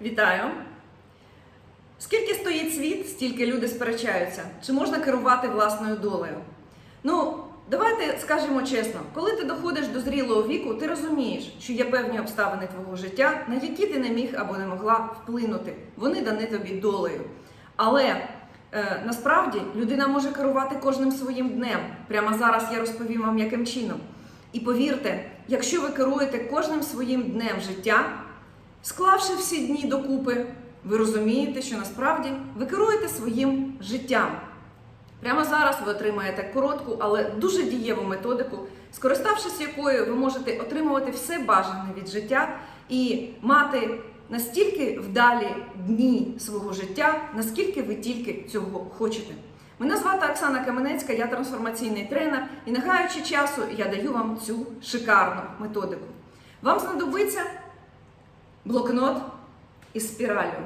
Вітаю! Скільки стоїть світ, стільки люди сперечаються, чи можна керувати власною долею. Ну, давайте скажемо чесно, коли ти доходиш до зрілого віку, ти розумієш, що є певні обставини твого життя, на які ти не міг або не могла вплинути. Вони дані тобі долею. Але е, насправді людина може керувати кожним своїм днем. Прямо зараз я розповім вам, яким чином. І повірте, якщо ви керуєте кожним своїм днем життя, склавши всі дні докупи, ви розумієте, що насправді ви керуєте своїм життям. Прямо зараз ви отримаєте коротку, але дуже дієву методику, скориставшись якою ви можете отримувати все бажане від життя і мати настільки вдалі дні свого життя, наскільки ви тільки цього хочете. Мене звати Оксана Каменецька, я трансформаційний тренер, і не гаючи часу, я даю вам цю шикарну методику. Вам знадобиться блокнот із спіралю.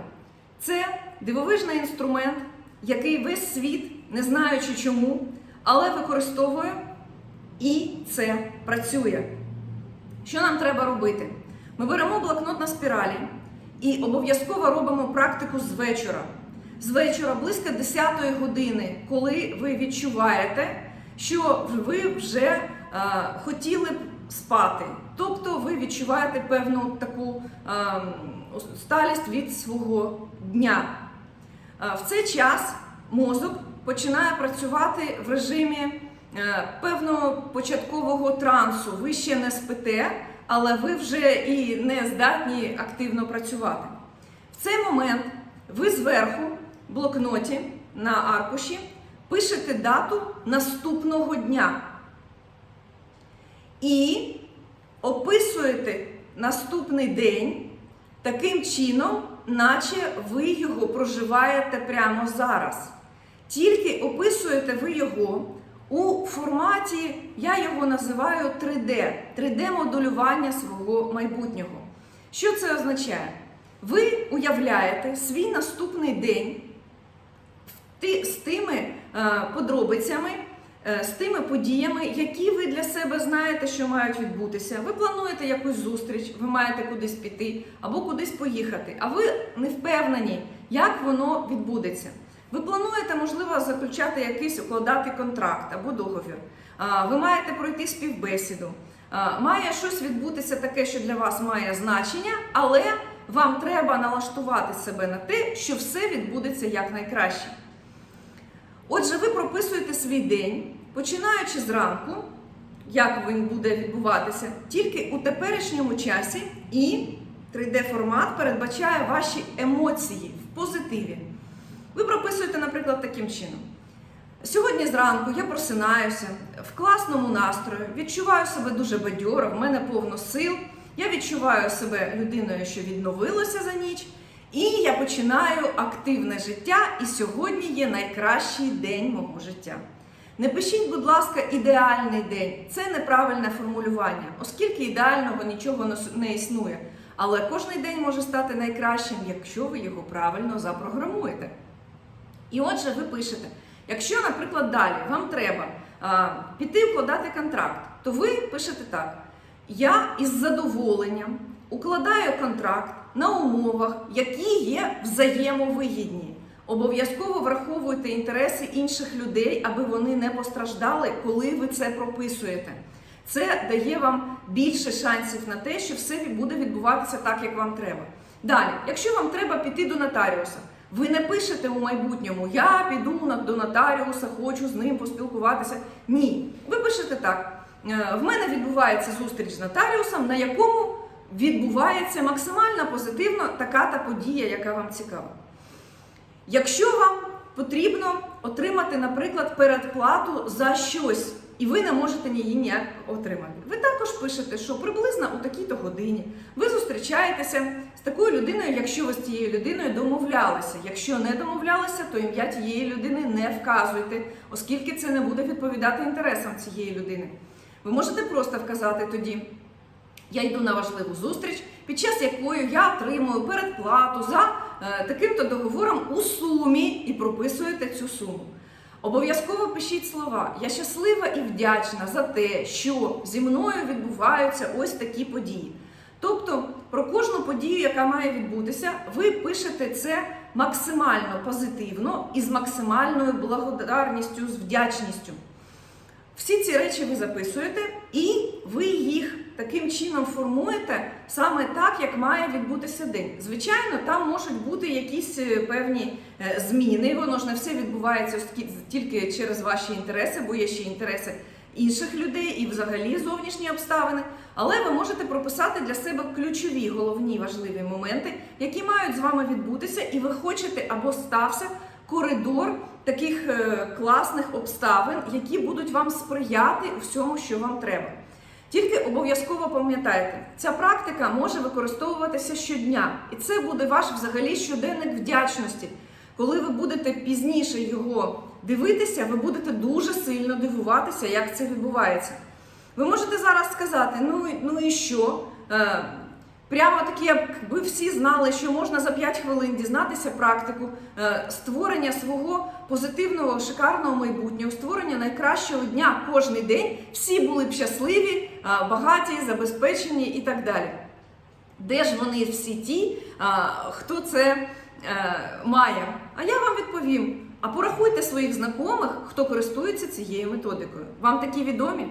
Це дивовижний інструмент, який весь світ, не знаючи чому, але використовує і це працює. Що нам треба робити? Ми беремо блокнот на спіралі і обов'язково робимо практику з вечора. З вечора близько 10 години, коли ви відчуваєте, що ви вже е, хотіли б спати. Тобто ви відчуваєте певну таку е, сталість від свого дня. Е, в цей час мозок починає працювати в режимі е, певного початкового трансу. Ви ще не спите, але ви вже і не здатні активно працювати. В цей момент ви зверху в блокноті на аркуші пишете дату наступного дня і описуєте наступний день таким чином, наче ви його проживаєте прямо зараз. Тільки описуєте ви його у форматі, я його називаю 3D, 3D-моделювання свого майбутнього. Що це означає? Ви уявляєте свій наступний день з тими е, подробицями, з тими подіями, які ви для себе знаєте, що мають відбутися. Ви плануєте якусь зустріч, ви маєте кудись піти або кудись поїхати, а ви не впевнені, як воно відбудеться. Ви плануєте, можливо, заключати якийсь укладати контракт або договір. Ви маєте пройти співбесіду. Має щось відбутися таке, що для вас має значення, але вам треба налаштувати себе на те, що все відбудеться якнайкраще. Отже, ви прописуєте свій день, починаючи зранку, як він буде відбуватися, тільки у теперішньому часі, і 3D-формат передбачає ваші емоції в позитиві. Ви прописуєте, наприклад, таким чином. Сьогодні зранку я просинаюся в класному настрої, відчуваю себе дуже бадьоро, в мене повно сил. Я відчуваю себе людиною, що відновилася за ніч, і я починаю активне життя. І сьогодні є найкращий день мого життя. Не пишіть, будь ласка, ідеальний день. Це неправильне формулювання, оскільки ідеального нічого не існує. Але кожний день може стати найкращим, якщо ви його правильно запрограмуєте. І отже, ви пишете, якщо, наприклад, далі вам треба а, піти укладати контракт, то ви пишете так: я із задоволенням укладаю контракт на умовах, які є взаємовигідні. Обов'язково враховуйте інтереси інших людей, аби вони не постраждали, коли ви це прописуєте. Це дає вам більше шансів на те, що все буде відбуватися так, як вам треба. Далі, якщо вам треба піти до нотаріуса, ви не пишете у майбутньому Я піду до нотаріуса, хочу з ним поспілкуватися. Ні. Ви пишете так: «Е, в мене відбувається зустріч з нотаріусом, на якому відбувається максимально позитивно така та подія, яка вам цікава. Якщо вам потрібно отримати, наприклад, передплату за щось, і ви не можете її ніяк отримати, ви також пишете, що приблизно у такій-то годині ви зустрічаєтеся з такою людиною, якщо ви з цією людиною домовлялися. Якщо не домовлялися, то ім'я тієї людини не вказуйте, оскільки це не буде відповідати інтересам цієї людини. Ви можете просто вказати тоді. Я йду на важливу зустріч, під час якої я отримую передплату за е, таким-то договором у сумі і прописуєте цю суму. Обов'язково пишіть слова. Я щаслива і вдячна за те, що зі мною відбуваються ось такі події. Тобто про кожну подію, яка має відбутися, ви пишете це максимально позитивно і з максимальною благодарністю, з вдячністю. Всі ці речі ви записуєте, і таким чином формуєте саме так, як має відбутися день. Звичайно, там можуть бути якісь е, певні е, зміни. Воно ж не все відбувається тільки через ваші інтереси, бо є ще інтереси інших людей і взагалі зовнішні обставини. Але ви можете прописати для себе ключові головні важливі моменти, які мають з вами відбутися, і ви хочете або стався коридор таких е, класних обставин, які будуть вам сприяти у всьому, що вам треба. Тільки обов'язково пам'ятайте, ця практика може використовуватися щодня, і це буде ваш взагалі щоденник вдячності. Коли ви будете пізніше його дивитися, ви будете дуже сильно дивуватися, як це відбувається. Ви можете зараз сказати, ну, ну і що? Е, Прямо таки, якби всі знали, що можна за 5 хвилин дізнатися практику е, створення свого позитивного, шикарного майбутнього, створення найкращого дня кожний день, всі були б щасливі, е, багаті, забезпечені і так далі. Де ж вони всі ті, хто це е, має? А я вам відповім: а порахуйте своїх знайомих, хто користується цією методикою. Вам такі відомі?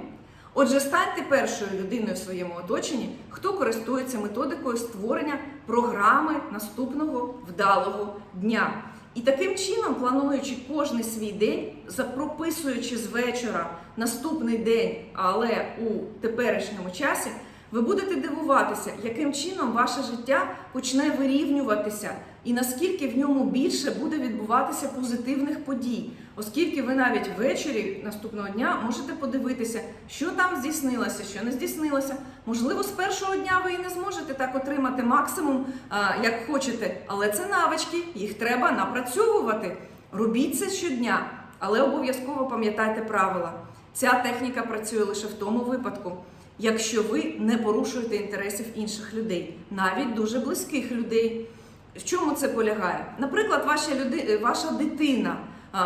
Отже, станьте першою людиною в своєму оточенні, хто користується методикою створення програми наступного вдалого дня. І таким чином, плануючи кожний свій день, запрописуючи з вечора наступний день, але у теперішньому часі, ви будете дивуватися, яким чином ваше життя почне вирівнюватися і наскільки в ньому більше буде відбуватися позитивних подій, оскільки ви навіть ввечері наступного дня можете подивитися, що там здійснилося, що не здійснилося. Можливо, з першого дня ви і не зможете так отримати максимум, як хочете, але це навички, їх треба напрацьовувати. Робіть це щодня, але обов'язково пам'ятайте правила. Ця техніка працює лише в тому випадку, якщо ви не порушуєте інтересів інших людей, навіть дуже близьких людей. В чому це полягає? Наприклад, ваша, люди... ваша дитина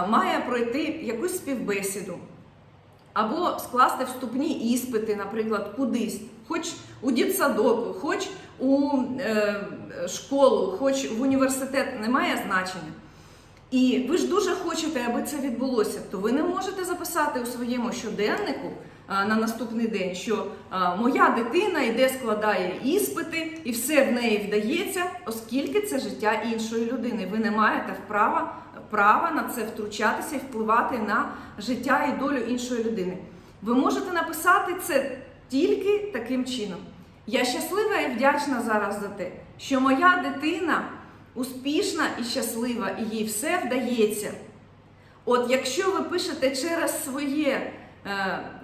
має пройти якусь співбесіду або скласти вступні іспити, наприклад, кудись, хоч у дитсадок, хоч у е, школу, хоч в університет, не має значення. І ви ж дуже хочете, аби це відбулося, то ви не можете записати у своєму щоденнику на наступний день, що моя дитина йде, складає іспити, і все в неї вдається, оскільки це життя іншої людини. Ви не маєте вправа, права на це втручатися і впливати на життя і долю іншої людини. Ви можете написати це тільки таким чином. Я щаслива і вдячна зараз за те, що моя дитина успішна і щаслива, і їй все вдається. От якщо ви пишете через своє е,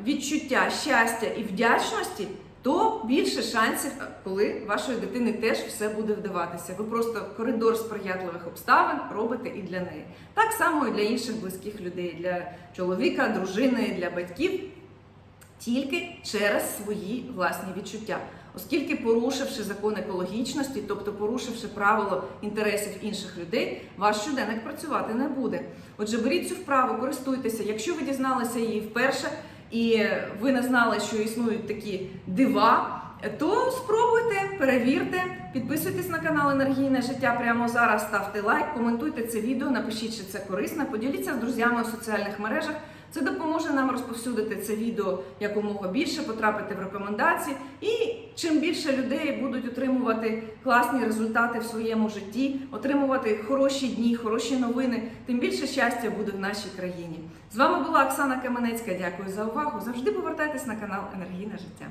відчуття щастя і вдячності, то більше шансів, коли вашої дитини теж все буде вдаватися. Ви просто коридор сприятливих обставин робите і для неї. Так само і для інших близьких людей, для чоловіка, дружини, для батьків тільки через свої власні відчуття. Оскільки порушивши закон екологічності, тобто порушивши правило інтересів інших людей, ваш щоденник працювати не буде. Отже, беріть цю вправу, користуйтеся. Якщо ви дізналися її вперше і ви не знали, що існують такі дива, то спробуйте, перевірте, підписуйтесь на канал Енергійне життя прямо зараз. Ставте лайк, коментуйте це відео, напишіть, що це корисно, поділіться з друзями у соціальних мережах. Це допоможе нам розповсюдити це відео якомога більше, потрапити в рекомендації. І чим більше людей будуть отримувати класні результати в своєму житті, отримувати хороші дні, хороші новини, тим більше щастя буде в нашій країні. З вами була Оксана Каменецька. Дякую за увагу. Завжди повертайтесь на канал Енергійне життя.